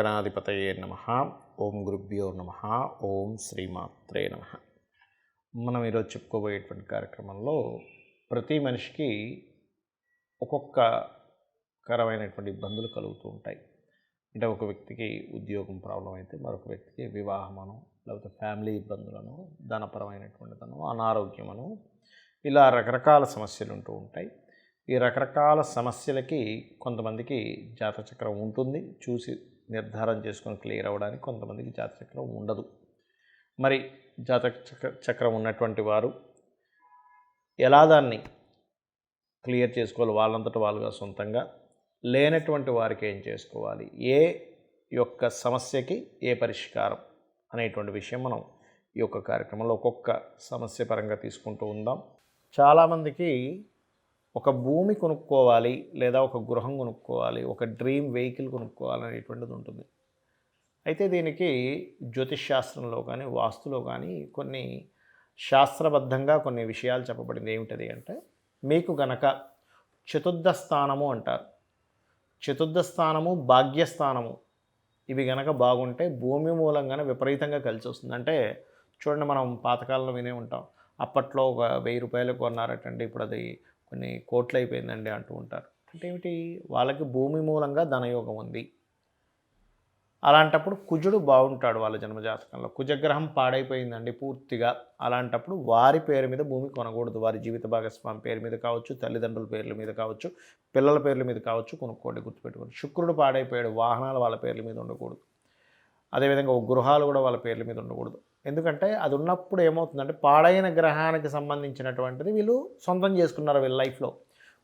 శ్రీమహాగణాధిపతయే నమ. ఓం గురుభ్యో నమ. ఓం శ్రీమాత్రే నమ. మనం ఈరోజు చెప్పుకోబోయేటువంటి కార్యక్రమంలో ప్రతి మనిషికి ఒక్కొక్క కరమైనటువంటి ఇబ్బందులు కలుగుతూ ఉంటాయి. అంటే ఒక వ్యక్తికి ఉద్యోగం ప్రాబ్లం అయితే మరొక వ్యక్తికి వివాహమను లేకపోతే ఫ్యామిలీ ఇబ్బందులను ధనపరమైనటువంటిదను అనారోగ్యమను ఇలా రకరకాల సమస్యలు ఉంటూ ఉంటాయి. ఈ రకరకాల సమస్యలకి కొంతమందికి జాతచక్రం ఉంటుంది. చూసి నిర్ధారం చేసుకొని క్లియర్ అవ్వడానికి కొంతమందికి జాతచక్రం ఉండదు. మరి జాతక చక్ర చక్రం ఉన్నటువంటి వారు ఎలా దాన్ని క్లియర్ చేసుకోవాలి? వాళ్ళంతట వాళ్ళుగా సొంతంగా లేనటువంటి వారికి ఏం చేసుకోవాలి? ఏ యొక్క సమస్యకి ఏ పరిష్కారం అనేటువంటి విషయం మనం ఈ యొక్క కార్యక్రమంలో ఒక్కొక్క సమస్య పరంగా తీసుకుంటూ ఉందాం. చాలామందికి ఒక భూమి కొనుక్కోవాలి లేదా ఒక గృహం కొనుక్కోవాలి ఒక డ్రీమ్ వెహికల్ కొనుక్కోవాలి అనేటువంటిది ఉంటుంది. అయితే దీనికి జ్యోతిష్ శాస్త్రంలో కానీ వాస్తులో కానీ కొన్ని శాస్త్రబద్ధంగా కొన్ని విషయాలు చెప్పబడింది. ఏమిటది అంటే మీకు గనక చతుర్థ స్థానము అంటారు. చతుర్థ స్థానము భాగ్యస్థానము ఇవి గనక బాగుంటే భూమి మూలంగానే విపరీతంగా కలిసి వస్తుంది. అంటే చూడండి మనం పాతకాలంలో వినే ఉంటాం. అప్పట్లో ఒక వెయ్యి రూపాయలు కొన్నారటండి ఇప్పుడు అది కొన్ని కోట్లు అయిపోయిందండి అంటూ ఉంటారు. అంటే ఏమిటి? వాళ్ళకి భూమి మూలంగా ధనయోగం ఉంది. అలాంటప్పుడు కుజుడు బాగుంటాడు వాళ్ళ జన్మజాతకంలో. కుజగ్రహం పాడైపోయిందండి పూర్తిగా. అలాంటప్పుడు వారి పేరు మీద భూమి కొనకూడదు. వారి జీవిత భాగస్వామి పేరు మీద కావచ్చు తల్లిదండ్రుల పేర్ల మీద కావచ్చు పిల్లల పేర్ల మీద కావచ్చు కొనుక్కోండి గుర్తుపెట్టుకోండి. శుక్రుడు పాడైపోయాడు. వాహనాలు వాళ్ళ పేర్ల మీద ఉండకూడదు. అదేవిధంగా గృహాలు కూడా వాళ్ళ పేర్ల మీద ఉండకూడదు. ఎందుకంటే అది ఉన్నప్పుడు ఏమవుతుందంటే పాడైన గ్రహానికి సంబంధించినటువంటిది వీళ్ళు సొంతం చేసుకున్నారు వీళ్ళ లైఫ్లో.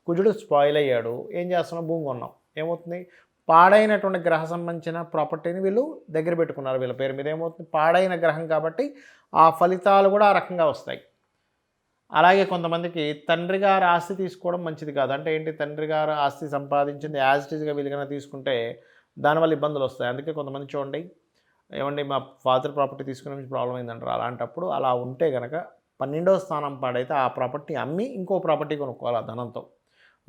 కుజుడు స్పాయిల్ అయ్యాడు. ఏం చేస్తున్నాం భూమి కొన్నాం ఏమవుతుంది? పాడైనటువంటి గ్రహ సంబంధించిన ప్రాపర్టీని వీళ్ళు దగ్గర పెట్టుకున్నారు వీళ్ళ పేరు మీద. ఏమవుతుంది? పాడైన గ్రహం కాబట్టి ఆ ఫలితాలు కూడా ఆ రకంగా వస్తాయి. అలాగే కొంతమందికి తండ్రి గారు ఆస్తి తీసుకోవడం మంచిది కాదు. అంటే ఏంటి? తండ్రి గారు ఆస్తి సంపాదించింది యాజ్ ఇట్ ఈస్గా వీళ్ళకైనా తీసుకుంటే దానివల్ల ఇబ్బందులు వస్తాయి. అందుకే కొంతమంది చూడండి ఏమండి మా ఫాదర్ ప్రాపర్టీ తీసుకునే ప్రాబ్లం అయిందంటారు. అలాంటప్పుడు అలా ఉంటే కనుక పన్నెండవ స్థానం పాడైతే ఆ ప్రాపర్టీ అమ్మి ఇంకో ప్రాపర్టీ కొనుక్కోవాలి ఆ ధనంతో.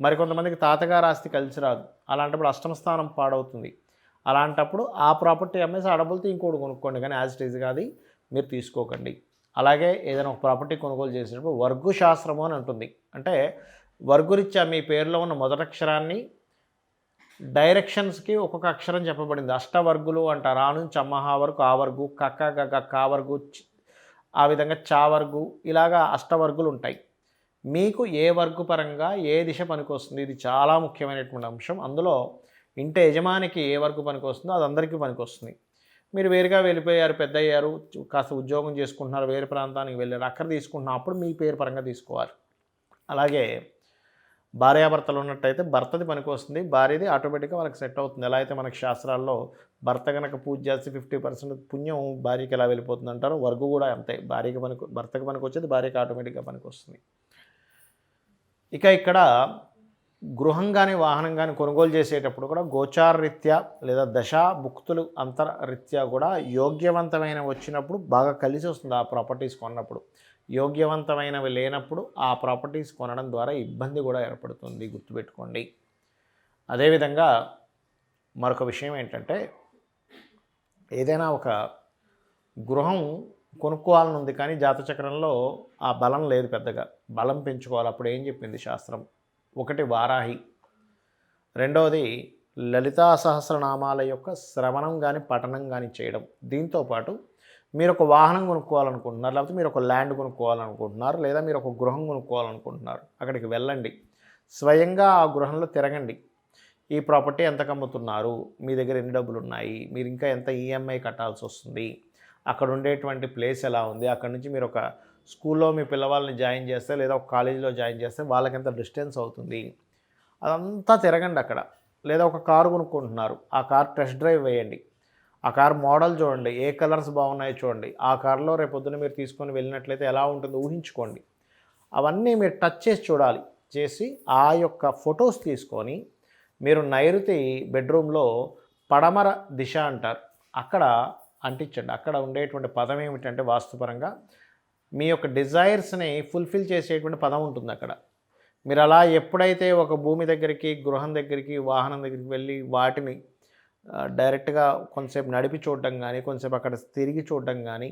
మరి కొంతమందికి తాతగారు ఆస్తి కలిసి రాదు. అలాంటప్పుడు అష్టమ స్థానం పాడవుతుంది. అలాంటప్పుడు ఆ ప్రాపర్టీ అమ్మేసి ఆ ఇంకోటి కొనుక్కోండి. కానీ యాజ్ ఇట్ ఈజ్ అది మీరు తీసుకోకండి. అలాగే ఏదైనా ఒక ప్రాపర్టీ కొనుగోలు చేసేటప్పుడు వర్గు శాస్త్రము అని ఉంటుంది. అంటే వర్గురీత్యా మీ పేరులో ఉన్న మొదటక్షరాన్ని డైరెక్షన్స్కి ఒక్కొక్క అక్షరం చెప్పబడింది. అష్టవర్గులు అంటారు ఆ నుంచి అమ్మహ వరకు ఆ వర్గు కక్క గగ కా వర్గు ఆ విధంగా చా వర్గు ఇలాగా అష్టవర్గులు ఉంటాయి మీకు ఏ వర్గు పరంగా ఏ దిశ పనికొస్తుంది? ఇది చాలా ముఖ్యమైనటువంటి అంశం. అందులో ఇంటి యజమానికి ఏ వర్గు పనికొస్తుందో అది అందరికీ పనికొస్తుంది. మీరు వేరుగా వెళ్ళిపోయారు పెద్ద అయ్యారు కాస్త ఉద్యోగం చేసుకుంటున్నారు వేరే ప్రాంతానికి వెళ్ళారు అక్కడ తీసుకుంటున్నారు అప్పుడు మీ పేరు పరంగా తీసుకోవాలి. అలాగే భార్యాభర్తలు ఉన్నట్టయితే భర్తది పనికి వస్తుంది భార్యది ఆటోమేటిక్గా వాళ్ళకి సెట్ అవుతుంది. ఎలా అయితే మనకి శాస్త్రాల్లో భర్త కనుక పూజ చేస్తే ఫిఫ్టీ పర్సెంట్ పుణ్యం భార్యకి ఎలా వెళ్ళిపోతుంది అంటారో వర్గు కూడా అంతే. భార్యకి పనికి భర్తకి పనికి వచ్చేది భార్యకి ఆటోమేటిక్గా పనికి వస్తుంది. ఇక ఇక్కడ గృహం కానీ వాహనం కానీ కొనుగోలు చేసేటప్పుడు కూడా గోచార రీత్యా లేదా దశా భుక్తులు అంతర రీత్యా కూడా యోగ్యవంతమైన వచ్చినప్పుడు బాగా కలిసి వస్తుంది ఆ ప్రాపర్టీస్ కొన్నప్పుడు. యోగ్యవంతమైనవి లేనప్పుడు ఆ ప్రాపర్టీస్ కొనడం ద్వారా ఇబ్బంది కూడా ఏర్పడుతుంది గుర్తుపెట్టుకోండి. అదేవిధంగా మరొక విషయం ఏంటంటే ఏదైనా ఒక గృహం కొనుక్కోవాలని ఉంది కానీ జాతచక్రంలో ఆ బలం లేదు పెద్దగా. బలం పెంచుకోవాలి. అప్పుడు ఏం చెప్పింది శాస్త్రం? ఒకటి వారాహి. రెండవది లలితా సహస్రనామాల యొక్క శ్రవణం కానీ పఠనం కానీ చేయడం. దీంతోపాటు మీరు ఒక వాహనం కొనుక్కోవాలనుకుంటున్నారు లేకపోతే మీరు ఒక ల్యాండ్ కొనుక్కోవాలనుకుంటున్నారు లేదా మీరు ఒక గృహం కొనుక్కోవాలనుకుంటున్నారు అక్కడికి వెళ్ళండి. స్వయంగా ఆ గృహంలో తిరగండి. ఈ ప్రాపర్టీ ఎంత కమ్ముతున్నారు మీ దగ్గర ఎన్ని డబ్బులు ఉన్నాయి మీరు ఇంకా ఎంత ఈఎంఐ కట్టాల్సి వస్తుంది? అక్కడ ఉండేటువంటి ప్లేస్ ఎలా ఉంది? అక్కడ నుంచి మీరు ఒక స్కూల్లో మీ పిల్లవాళ్ళని జాయిన్ చేస్తే లేదా ఒక కాలేజీలో జాయిన్ చేస్తే వాళ్ళకి ఎంత డిస్టెన్స్ అవుతుంది? అదంతా తిరగండి అక్కడ. లేదా ఒక కారు కొనుక్కుంటున్నారు. ఆ కార్ టెస్ట్ డ్రైవ్ వేయండి. ఆ కార్ మోడల్ చూడండి ఏ కలర్స్ బాగున్నాయో చూడండి. ఆ కార్లో రేపొద్దున మీరు తీసుకొని వెళ్ళినట్లయితే ఎలా ఉంటుందో ఊహించుకోండి. అవన్నీ మీరు టచ్ చేసి చూడాలి. చేసి ఆ యొక్క ఫొటోస్ తీసుకొని మీరు నైరుతి బెడ్రూమ్లో పడమర దిశ అంటారు. అక్కడ అంటించండి. అక్కడ ఉండేటువంటి పదం ఏమిటంటే వాస్తుపరంగా మీ యొక్క డిజైర్స్ని ఫుల్ఫిల్ చేసేటువంటి పదం ఉంటుంది అక్కడ. మీరు అలా ఎప్పుడైతే ఒక భూమి దగ్గరికి గృహం దగ్గరికి వాహనం దగ్గరికి వెళ్ళి వాటిని డైరెక్ట్గా కొంతసేపు నడిపి చూడడం కానీ కొంతసేపు అక్కడ తిరిగి చూడడం కానీ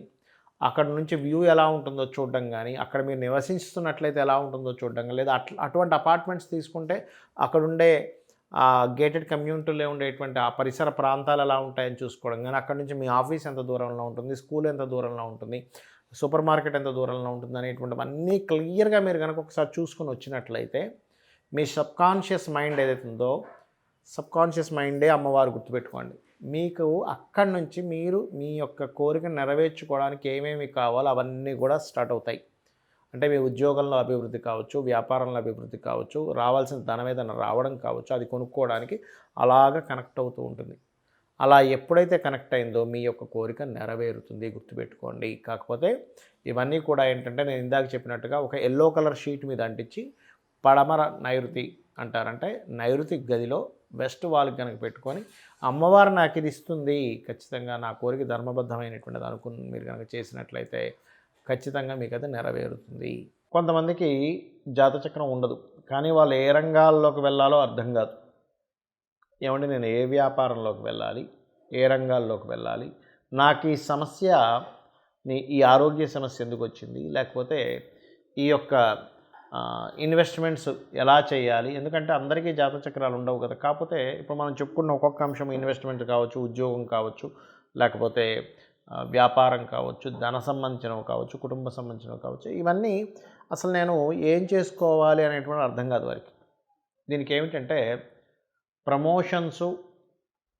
అక్కడ నుంచి వ్యూ ఎలా ఉంటుందో చూడడం కానీ అక్కడ మీరు నివసిస్తున్నట్లయితే ఎలా ఉంటుందో చూడడం కానీ లేదా అట్లా అటువంటి అపార్ట్మెంట్స్ తీసుకుంటే అక్కడ ఉండే గేటెడ్ కమ్యూనిటీలో ఉండేటువంటి ఆ పరిసర ప్రాంతాలు ఎలా ఉంటాయని చూసుకోవడం కానీ అక్కడ నుంచి మీ ఆఫీస్ ఎంత దూరంలో ఉంటుంది స్కూల్ ఎంత దూరంలో ఉంటుంది సూపర్ మార్కెట్ ఎంత దూరంలో ఉంటుంది అనేటువంటివన్నీ క్లియర్గా మీరు కనుక ఒకసారి చూసుకొని వచ్చినట్లయితే మీ సబ్కాన్షియస్ మైండ్ ఏదైతే ఉందో సబ్కాన్షియస్ మైండే అమ్మవారు గుర్తుపెట్టుకోండి. మీకు అక్కడి నుంచి మీరు మీ యొక్క కోరిక నెరవేర్చుకోవడానికి ఏమేమి కావాలో అవన్నీ కూడా స్టార్ట్ అవుతాయి. అంటే మీ ఉద్యోగంలో అభివృద్ధి కావచ్చు వ్యాపారంలో అభివృద్ధి కావచ్చు రావాల్సిన ధనం ఏదైనా రావడం కావచ్చు అది కొనుక్కోవడానికి అలాగ కనెక్ట్ అవుతూ ఉంటుంది. అలా ఎప్పుడైతే కనెక్ట్ అయిందో మీ యొక్క కోరిక నెరవేరుతుంది గుర్తుపెట్టుకోండి. కాకపోతే ఇవన్నీ కూడా ఏంటంటే నేను ఇందాక చెప్పినట్టుగా ఒక ఎల్లో కలర్ షీట్ మీద అంటించి పడమర నైరుతి అంటారంటే నైరుతి గదిలో వెస్ట్ వాళ్ళకి కనుక పెట్టుకొని అమ్మవారు నాకు ఇది ఇస్తుంది ఖచ్చితంగా నా కోరిక ధర్మబద్ధమైనటువంటిది అనుకుని మీరు కనుక చేసినట్లయితే ఖచ్చితంగా మీకు అది నెరవేరుతుంది. కొంతమందికి జాతచక్రం ఉండదు కానీ వాళ్ళు ఏ రంగాల్లోకి వెళ్ళాలో అర్థం కాదు. ఏమంటే నేను ఏ వ్యాపారంలోకి వెళ్ళాలి ఏ రంగాల్లోకి వెళ్ళాలి నాకు ఈ సమస్య నీ ఈ ఆరోగ్య సమస్య ఎందుకు వచ్చింది లేకపోతే ఈ యొక్క ఇన్వెస్ట్మెంట్స్ ఎలా చేయాలి? ఎందుకంటే అందరికీ జాతచక్రాలు ఉండవు కదా. కాకపోతే ఇప్పుడు మనం చెప్పుకున్న ఒక్కొక్క అంశం ఇన్వెస్ట్మెంట్ కావచ్చు ఉద్యోగం కావచ్చు లేకపోతే వ్యాపారం కావచ్చు ధన సంబంధించినవి కావచ్చు కుటుంబ సంబంధించినవి కావచ్చు. ఇవన్నీ అసలు నేను ఏం చేసుకోవాలి అనేటువంటి అర్థం కాదు వారికి. దీనికి ఏమిటంటే ప్రమోషన్స్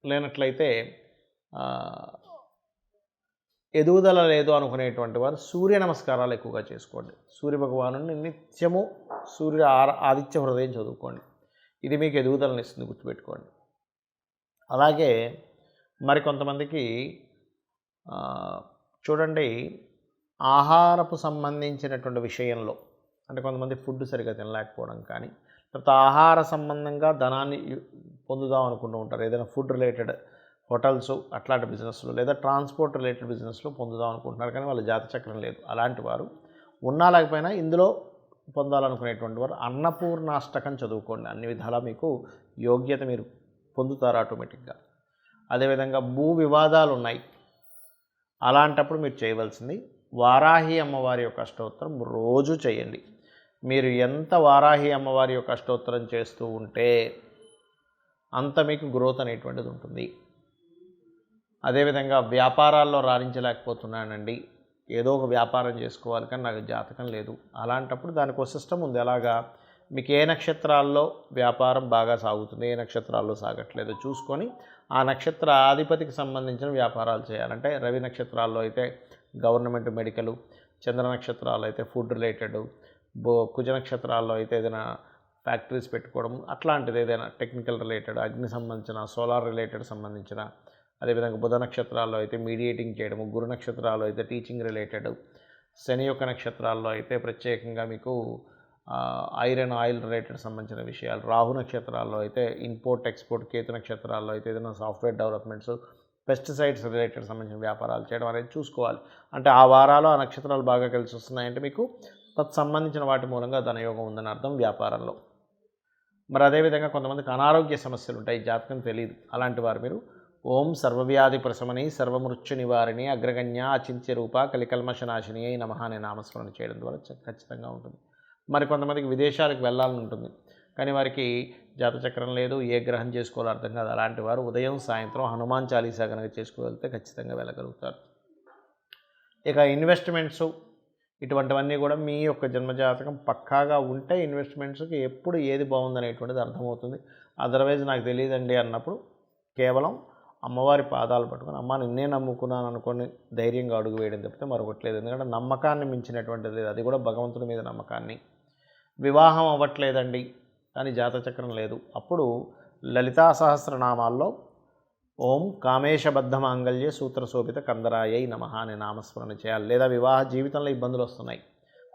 లేనట్లయితే ఎదుగుదల లేదు అనుకునేటువంటి వారు సూర్య నమస్కారాలు ఎక్కువగా చేసుకోండి. సూర్య భగవాను నిత్యము సూర్య ఆదిత్య హృదయం చదువుకోండి. ఇది మీకు ఎదుగుదలని ఇస్తుంది గుర్తుపెట్టుకోండి. అలాగే మరి కొంతమందికి చూడండి ఆహారపు సంబంధించినటువంటి విషయంలో అంటే కొంతమంది ఫుడ్ సరిగా తినలేకపోవడం కానీ లేకపోతే ఆహార సంబంధంగా ధనాన్ని పొందుదాం అనుకుంటూ ఉంటారు. ఏదైనా ఫుడ్ రిలేటెడ్ హోటల్స్ అట్లాంటి బిజినెస్లో లేదా ట్రాన్స్పోర్ట్ రిలేటెడ్ బిజినెస్లో పొందుదాం అనుకుంటున్నారు కానీ వాళ్ళ జాత చక్రం లేదు. అలాంటి వారు ఉన్నా లేకపోయినా ఇందులో పొందాలనుకునేటువంటి వారు అన్నపూర్ణాష్టకం చదువుకోండి. అన్ని విధాలా మీకు యోగ్యత మీరు పొందుతారు ఆటోమేటిక్గా. అదేవిధంగా భూ వివాదాలు ఉన్నాయి. అలాంటప్పుడు మీరు చేయవలసింది వారాహి అమ్మవారి యొక్క అష్టోత్తరం రోజు చేయండి. మీరు ఎంత వారాహి అమ్మవారి యొక్క అష్టోత్తరం చేస్తూ ఉంటే అంత మీకు గ్రోత్ అనేటువంటిది ఉంటుంది. అదేవిధంగా వ్యాపారాల్లో రాణించలేకపోతున్నానండి. ఏదో ఒక వ్యాపారం చేసుకోవాలి కానీ నాకు జాతకం లేదు. అలాంటప్పుడు దానికి ఒక సిస్టమ్ ఉంది. ఎలాగా? మీకు ఏ నక్షత్రాల్లో వ్యాపారం బాగా సాగుతుంది ఏ నక్షత్రాల్లో సాగట్లేదో చూసుకొని ఆ నక్షత్ర ఆధిపతికి సంబంధించిన వ్యాపారాలు చేయాలంటే రవి నక్షత్రాల్లో అయితే గవర్నమెంట్ మెడికల్ చంద్ర నక్షత్రాల్లో అయితే ఫుడ్ రిలేటెడ్ బో కుజ నక్షత్రాల్లో అయితే ఏదైనా ఫ్యాక్టరీస్ పెట్టుకోవడం అట్లాంటిది ఏదైనా టెక్నికల్ రిలేటెడ్ అగ్ని సంబంధించిన సోలార్ రిలేటెడ్ సంబంధించిన అదేవిధంగా బుధ నక్షత్రాల్లో అయితే మీడియేటింగ్ చేయడము గురు నక్షత్రాల్లో అయితే టీచింగ్ రిలేటెడ్ శని యొక్క నక్షత్రాల్లో అయితే ప్రత్యేకంగా మీకు ఐరన్ ఆయిల్ రిలేటెడ్ సంబంధించిన విషయాలు రాహు నక్షత్రాల్లో అయితే ఇంపోర్ట్ ఎక్స్పోర్ట్ కేతు నక్షత్రాల్లో అయితే ఏదైనా సాఫ్ట్వేర్ డెవలప్మెంట్స్ పెస్టిసైడ్స్ రిలేటెడ్ సంబంధించిన వ్యాపారాలు చేయడం అనేది చూసుకోవాలి. అంటే ఆ వారాలు ఆ నక్షత్రాలు బాగా కలిసి వస్తున్నాయంటే మీకు తత్ సంబంధించిన వాటి మూలంగా ధనయోగం ఉందని అర్థం వ్యాపారంలో. మరి అదేవిధంగా కొంతమందికి అనారోగ్య సమస్యలు ఉంటాయి జాతకం తెలియదు అలాంటి వారు మీరు ఓం సర్వవ్యాధి ప్రశమని సర్వమృత్యు నివారిణి అగ్రగణ్య అచింత్య రూప కలికల్మషనాశిని అయి నమ అనే నామస్మరణ చేయడం ద్వారా ఖచ్చితంగా ఉంటుంది. మరి కొంతమందికి విదేశాలకు వెళ్ళాలని ఉంటుంది. కానీ వారికి జాతచక్రం లేదు ఏ గ్రహం చేసుకోవాలో అర్థం కాదు. అలాంటి వారు ఉదయం సాయంత్రం హనుమాన్ చాలీసా కనుక చేసుకోగలిగితే ఖచ్చితంగా వెళ్ళగలుగుతారు. ఇక ఇన్వెస్ట్మెంట్స్ ఇటువంటివన్నీ కూడా మీ యొక్క జన్మజాతకం పక్కాగా ఉంటే ఇన్వెస్ట్మెంట్స్కి ఎప్పుడు ఏది బాగుందనేటువంటిది అర్థమవుతుంది. అదర్వైజ్ నాకు తెలియదండి అన్నప్పుడు కేవలం అమ్మవారి పాదాలు పట్టుకొని అమ్మ నిన్నే నమ్ముకున్నాను అనుకొని ధైర్యంగా అడుగు వేయడం తప్పితే మరొకట్లేదు. ఎందుకంటే నమ్మకాన్ని మించినటువంటిది లేదు. అది కూడా భగవంతుడి మీద నమ్మకాన్ని. వివాహం అవ్వట్లేదండి. కానీ జాతచక్రం లేదు. అప్పుడు లలితా సహస్రనామాల్లో ఓం కామేశబద్ధ మాంగళ్య సూత్రశోభిత కందరాయై నమ అనే నామస్మరణ చేయాలి. లేదా వివాహ జీవితంలో ఇబ్బందులు వస్తున్నాయి.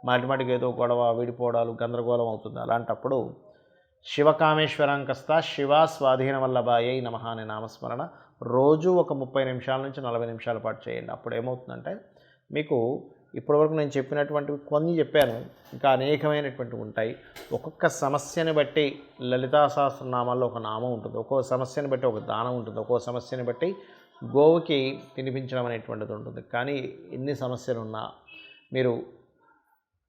మాటిమాటికి ఏదో గొడవ విడిపోవడాలు గందరగోళం అవుతుంది. అలాంటప్పుడు శివకామేశ్వరాంకస్త శివ స్వాధీన వల్లభాయై నమ అనే నామస్మరణ రోజు ఒక ముప్పై నిమిషాల నుంచి నలభై నిమిషాల పాటు చేయండి. అప్పుడు ఏమవుతుందంటే మీకు ఇప్పటివరకు నేను చెప్పినటువంటివి కొన్ని చెప్పాను ఇంకా అనేకమైనటువంటివి ఉంటాయి. ఒక్కొక్క సమస్యని బట్టి లలితా సహస్రనామాల్లో ఒక నామం ఉంటుంది ఒక్కొక్క సమస్యని బట్టి ఒక దానం ఉంటుంది ఒక్కొక్క సమస్యని బట్టి గోవుకి తినిపించడం అనేటువంటిది ఉంటుంది. కానీ ఎన్ని సమస్యలు ఉన్నా మీరు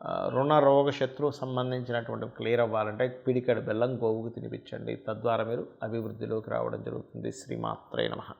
రుణ రోగ శత్రు సంబంధించినటువంటి క్లియర్ అవ్వాలంటే పిడికడు బెల్లం గోవుకు తినిపించండి. తద్వారా మీరు అభివృద్ధిలోకి రావడం జరుగుతుంది. శ్రీమాత్రే నమః.